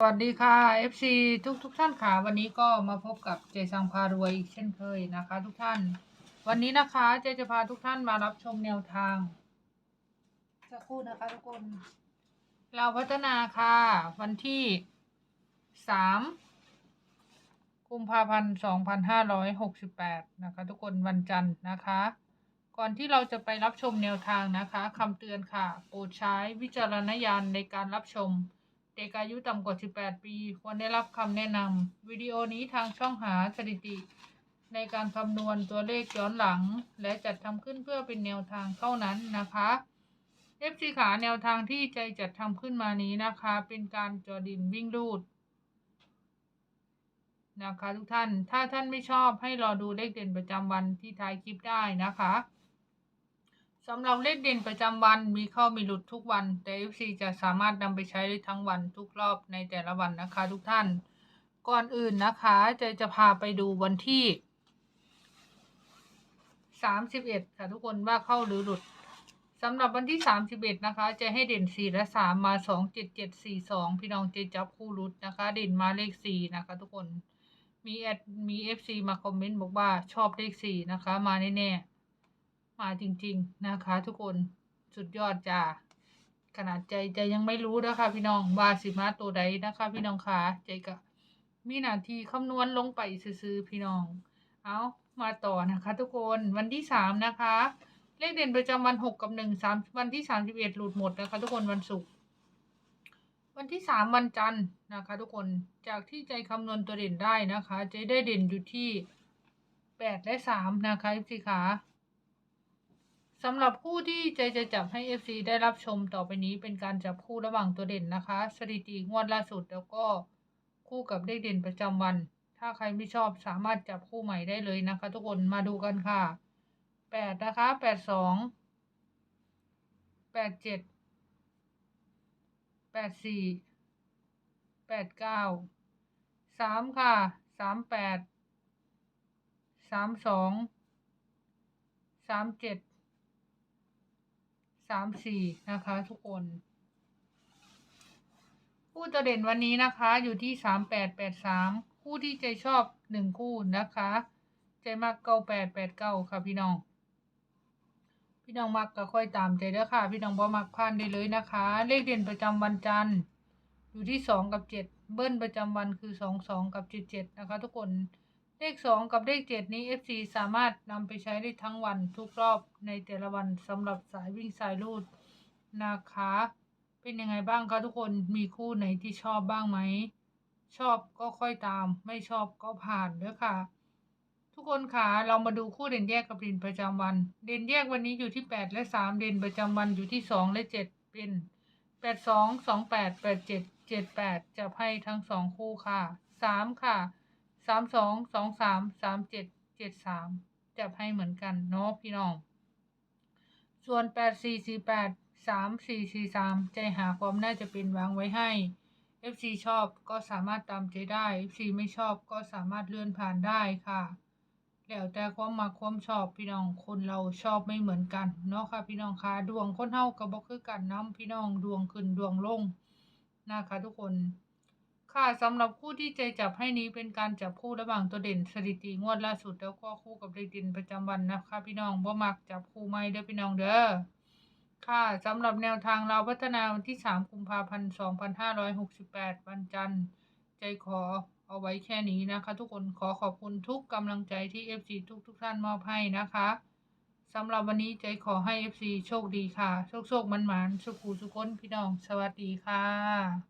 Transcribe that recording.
สวัสดีค่ะ FC ทุกทุกท่านค่ะ วันนี้ก็มาพบกับเจสังพารวยอีกเช่นเคยนะคะ ทุกท่าน วันนี้นะคะเจจะพาทุกท่านมารับชมแนวทางสักครู่นะคะทุกคน เราพัฒนาค่ะ วันที่สามกุมภาพันธ์สองพันห้าร้อยหกสิบแปดนะคะ ทุกคนวันจันทร์นะคะ ก่อนที่เราจะไปรับชมแนวทางนะคะคำเตือนค่ะ โปรดใช้วิจารณญาณในการรับชม เด็กอายุต่ำกว่า 18 ปี ควรได้รับคำแนะนำวิดีโอนี้ทางช่องหาสถิติ ในการคำนวณตัวเลขย้อนหลัง และจัดทำขึ้นเพื่อเป็นแนวทางเท่านั้นนะคะ FC ขาแนวทางที่ใจจัดทำขึ้นมานี้นะคะ เป็นการจอดินวิ่งรูดนะคะทุกท่าน ถ้าท่านไม่ชอบให้รอดูเลขเด่นประจำวันที่ท้ายคลิปได้นะคะ สำหรับเลขเด่นประจำวันมีเข้ามีหลุดทุกวัน แต่ FC จะสามารถนำไปใช้ได้ทั้งวันทุกรอบในแต่ละวันนะคะ ทุกท่าน ก่อนอื่นนะคะจะจะพาไปดูวันที่ 31 ค่ะทุกคนว่าเข้าหรือหลุดสำหรับวันที่ 31 นะคะ จะให้เด่น 4 และ 3 มา 2 7 7 4 2 พี่น้องเจจับคู่หลุดนะคะ เด่นมาเลข 4 นะคะ ทุกคนมีแอดมี FC มาคอมเมนต์บอกว่าชอบเลข 4 นะคะ มาแน่ๆ มาจริง ๆ นะคะ ทุกคนสุดยอดจ้าขนาดใจใจยังไม่รู้นะคะพี่น้องว่าสิมาตัวใดนะคะ พี่น้องคะใจก็มีนาทีคำนวณลงไปซื้อพี่น้อง เอามาต่อนะคะ ทุกคนวันที่สามนะคะ เลขเด่นประจำวันหกกับหนึ่งสามวันที่สามสิบเอ็ดหลุดหมดนะคะ ทุกคนวันศุกร์วันที่สามวันจันทร์นะคะ ทุกคนจากที่ใจคำนวณตัวเด่นได้นะคะ ใจได้เด่นอยู่ที่แปดและสามนะคะพี่ขา สำหรับคู่ที่ใจจะจับให้ FC ได้รับชมต่อไปนี้เป็นการจับคู่ระหว่างตัวเด่นนะคะ สถิติงวดล่าสุดแล้วก็คู่กับเลขเด่นประจำวัน ถ้าใครไม่ชอบสามารถจับคู่ใหม่ได้เลยนะคะ ทุกคนมาดูกันค่ะแปดนะคะแปดสองแปดเจ็ดแปดสี่แปดเก้าสามค่ะสามแปดสามสองสามเจ็ด สามสี่นะคะทุกคน คู่ตัวเด่นวันนี้นะคะ อยู่ที่สามแปดแปดสามคู่ที่ใจชอบหนึ่งคู่นะคะ ใจมากเก้าแปดแปดเก้าค่ะพี่น้อง พี่น้องมักก็ค่อยตามใจเด้อค่ะ พี่น้องบ่มักพลาดได้เลยนะคะ เลขเด่นประจำวันจันทร์ อยู่ที่สองกับเจ็ดเบิ้ลประจำวันคือสองสองกับเจ็ดเจ็ดนะคะ ทุกคน เลขสองกับเลขเจ็ดนี้ FC สามารถนำไปใช้ได้ทั้งวันทุกรอบในแต่ละวันสำหรับสายวิ่งสายรูดนะคะ เป็นยังไงบ้างคะทุกคนมีคู่ไหนที่ชอบบ้างไหม ชอบก็ค่อยตาม ไม่ชอบก็ผ่านเด้อค่ะ ทุกคนค่ะเรามาดูคู่เด่นแยกกับเด่นประจำวัน เด่นแยกวันนี้อยู่ที่แปดและสามเด่นประจำวันอยู่ที่สองและเจ็ดเป็นแปดสองสองแปดแปดเจ็ดเจ็ดแปดจะให้ทั้งสองคู่ค่ะสามค่ะ สามสองสองสามสามเจ็ดเจ็ดสามจับให้เหมือนกันเนาะพี่น้อง ส่วนแปดสี่สี่แปดสามสี่สี่สามใจหาความน่าจะเป็นวางไว้ให้ FC ชอบก็สามารถตามใจได้ FC ไม่ชอบก็สามารถเลื่อนผ่านได้ค่ะ แล้วแต่ความมาความชอบพี่น้องคนเราชอบไม่เหมือนกันเนาะค่ะพี่น้องคะดวงคนเฮาก็บ่คือกันน้ำพี่น้องดวงขึ้นดวงลงนะคะทุกคน ค่ะสำหรับคู่ที่ใจจับให้นี้เป็นการจับคู่ระหว่างตัวเด่นสถิติงวดล่าสุดแล้วก็คู่กับเลด่นประจำวันนะคะ พี่น้องบ่มักจับคู่ไม่เด้อพี่น้องเด้อค่ะสำหรับแนวทางเราพัฒนาวันที่ 3 กุมภาพันธ์ 2568 วันจันทร์ใจขอเอาไว้แค่นี้นะคะ ทุกคนขอขอบคุณทุกกำลังใจที่ FC ทุกทุกท่านมอบให้นะคะสำหรับวันนี้ใจขอให้ FC โชคดีค่ะ โชคโชคมันหมานสุขูสุขคนพี่น้อง สวัสดีค่ะ